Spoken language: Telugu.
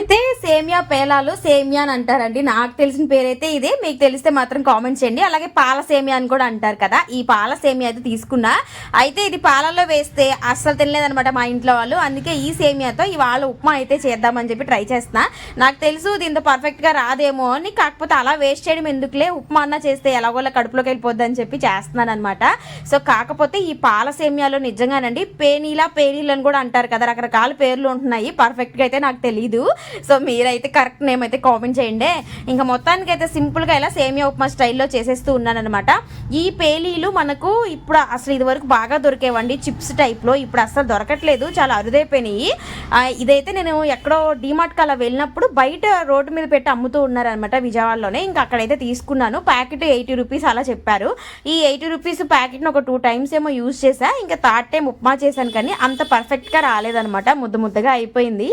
అయితే సేమియా పేలాలు సేమియా అని అంటారండి. నాకు తెలిసిన పేరైతే ఇదే. మీకు తెలిస్తే మాత్రం కామెంట్ చేయండి. అలాగే పాల సేమియా అని కూడా అంటారు కదా. ఈ పాల సేమియా అయితే తీసుకున్నా. అయితే ఇది పాలల్లో వేస్తే అస్సలు తినలేదనమాట మా ఇంట్లో వాళ్ళు. అందుకే ఈ సేమియాతో ఇవాళ ఉప్మా అయితే చేద్దామని చెప్పి ట్రై చేస్తున్నా. నాకు తెలుసు దీంతో పర్ఫెక్ట్గా రాదేమో అని. కాకపోతే అలా వేస్ట్ చేయడం ఎందుకులే? ఉప్మా అన్న చేస్తే ఎలాగోలా కడుపులోకి వెళ్ళిపోద్ది అని చెప్పి చేస్తున్నాను అనమాట సో కాకపోతే ఈ పాల సేమియాలో నిజంగానండి పేనీలా పేనీలు అని కూడా అంటారు కదా. రకరకాల పేర్లు ఉంటున్నాయి. పర్ఫెక్ట్గా అయితే నాకు తెలియదు సో మీరైతే కరెక్ట్ నేమ్ అయితే కామెంట్ చేయండి. ఇంకా మొత్తానికి అయితే సింపుల్గా ఇలా సేమియా ఉప్మా స్టైల్లో చేసేస్తూ ఉన్నానమాట ఈ పేలీలు మనకు ఇప్పుడు అసలు ఇది వరకు బాగా దొరికేవండి. చిప్స్ టైప్లో ఇప్పుడు అసలు దొరకట్లేదు. చాలా అరుదైపోయినాయి. ఇదైతే నేను ఎక్కడో డిమార్ట్కి అలా వెళ్ళినప్పుడు బయట రోడ్డు మీద పెట్టి అమ్ముతూ ఉన్నారనమాట విజయవాడలోనే. ఇంకా అక్కడైతే తీసుకున్నాను. ప్యాకెట్ ఎయిటీ రూపీస్ అలా చెప్పారు. ఈ ఎయిటీ రూపీస్ ప్యాకెట్ని ఒక టూ టైమ్స్ ఏమో యూజ్ చేశా. ఇంకా థర్డ్ టైం ఉప్మా చేశాను కానీ అంత పర్ఫెక్ట్గా రాలేదనమాట ముద్ద ముద్దగా అయిపోయింది.